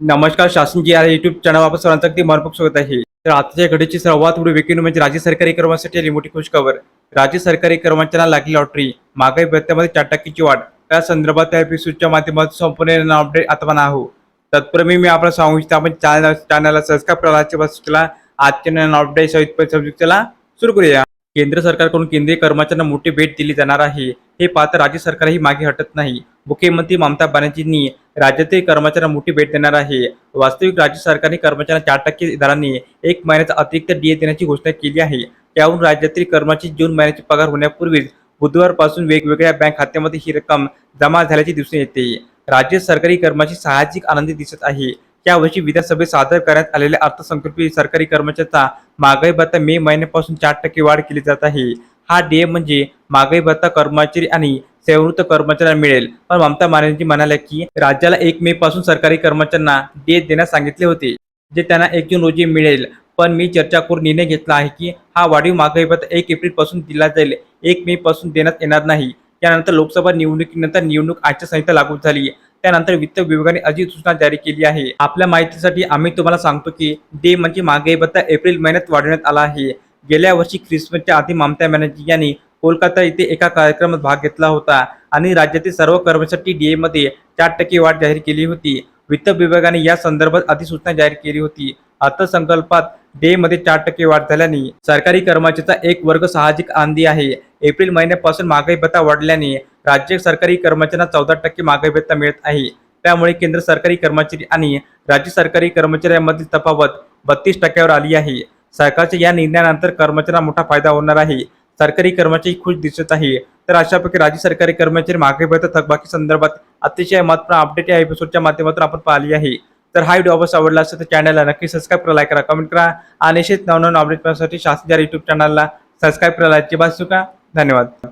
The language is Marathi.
नमस्कार शासन जी आहे युट्यूब चॅनल आपण सर्वांचं अगदी मनपूर्वक स्वागत आहे. तर आजच्या घडीची सर्वात मोठी वेगळी म्हणजे राज्य सरकारी कर्मचारी आली. मोठी खुशखबर राज्य सरकारी कर्मचाऱ्यांना लागली लॉटरी महागाई भत्त्यामध्ये चार टक्केची वाढ. त्या संदर्भात त्या एपिसोडच्या माध्यमातून संपूर्ण अपडेट आता पण आहो. तत्पूर्वी मी आपल्याला सांगू इच्छितो आपण चॅनल चॅनलला सबस्क्राईब करायचे बस केला आजच्या नवीन अपडेट सहित सब्जेक्टला सुरू करूया. केंद्र सरकारकडून केंद्रीय कर्मचाऱ्यांना मोठी भेट दिली जाणार आहे. हे पाहता राज्य सरकारही मागे हटत नाही. मुख्यमंत्री ममता बॅनर्जींनी राज्यातील कर्मचाऱ्यांना मोठी भेट देणार आहे. वास्तविक राज्य सरकारने कर्मचाऱ्यांना चार टक्के दरांनी एक महिन्याचा अतिरिक्त डीए देण्याची घोषणा केली आहे. त्यावरून राज्यातील कर्मचारी जून महिन्याचे पगार होण्यापूर्वीच बुधवारपासून वेगवेगळ्या बँक खात्यामध्ये ही रक्कम जमा झाल्याचे दिसून येते. राज्य सरकारी कर्मचारी साहजिक आनंदी दिसत आहे. यावर्षी विधानसभेत सादर करण्यात आलेल्या अर्थसंकल्पीय सरकारी कर्मचाऱ्यांचा महागाई भत्ता मे महिन्यापासून चार टक्के वाढ केली जात आहे. हा डीए म्हणजे महागाई भत्ता कर्मचारी आणि सेवृत्त कर्मचाऱ्यांना मिळेल. पण ममता बॅनर्जी म्हणाल्या की राज्याला एक मे पासून सरकारी कर्मचाऱ्यांना डीए देण्यास सांगितले होते जे त्यांना एक जून रोजी मिळेल. पण मी चर्चा करून निर्णय घेतला आहे की हा वाढीव महागाई भत्ता एक एप्रिलपासून दिला जाईल. एक मे पासून देण्यात येणार नाही. त्यानंतर लोकसभा निवडणुकीनंतर निवडणूक आचारसंहिता लागू झाली. त्यानंतर वित्त विभागाने अधिसूचना जारी केली आहे. आपल्या माहितीसाठी आम्ही तुम्हाला सांगतो की डे म्हणजे महागाई भत्ता एप्रिल महिन्यात वाढवण्यात आला आहे. गेल्या वर्षी ख्रिसमसच्या आधी ममता बॅनर्जी यांनी कोलकाता येथे एका कार्यक्रमात भाग घेतला होता आणि राज्यातील सर्व कर्मचारी डीए मध्ये चार टक्के वाढ जाहीर केली होती. वित्त विभागाने या संदर्भात अधिसूचना जाहीर केली होती. अर्थसंकल्पात डे मध्ये चार टक्के वाढ झाल्याने सरकारी कर्मचाऱ्याचा एक वर्ग साहजिक आंधी आहे. एप्रिल महिन्यापासून महागाई भत्ता वाढल्याने राज्य सरकारी कर्मचाऱ्यांना चौदा टक्के महागाई भत्ता मिळत आहे. त्यामुळे केंद्र सरकारी कर्मचारी आणि राज्य सरकारी कर्मचाऱ्यांमधील तफावत बत्तीस टक्क्यावर आली आहे. सरकारच्या या निर्णयानंतर कर्मचाऱ्यांना मोठा फायदा होणार आहे. सरकारी कर्मचारी खुश दिसत आहे. तर अशापैकी राज्य सरकारी कर्मचारी मागे भत्ता थकबाकी संदर्भात अतिशय महत्त्वपूर्ण अपडेट या एपिसोडच्या माध्यमातून आपण पाहिली आहे. तर हा व्हिडिओ अवश्य आवडला असेल तर चॅनलला नक्की सबस्क्राईब करा लाईक करा कमेंट करा आणि असेच नवनवीन अपडेट पाहण्यासाठी शासकीय युट्यूब चॅनलला सबस्क्राईब करायला अजिबात चुका धन्यवाद.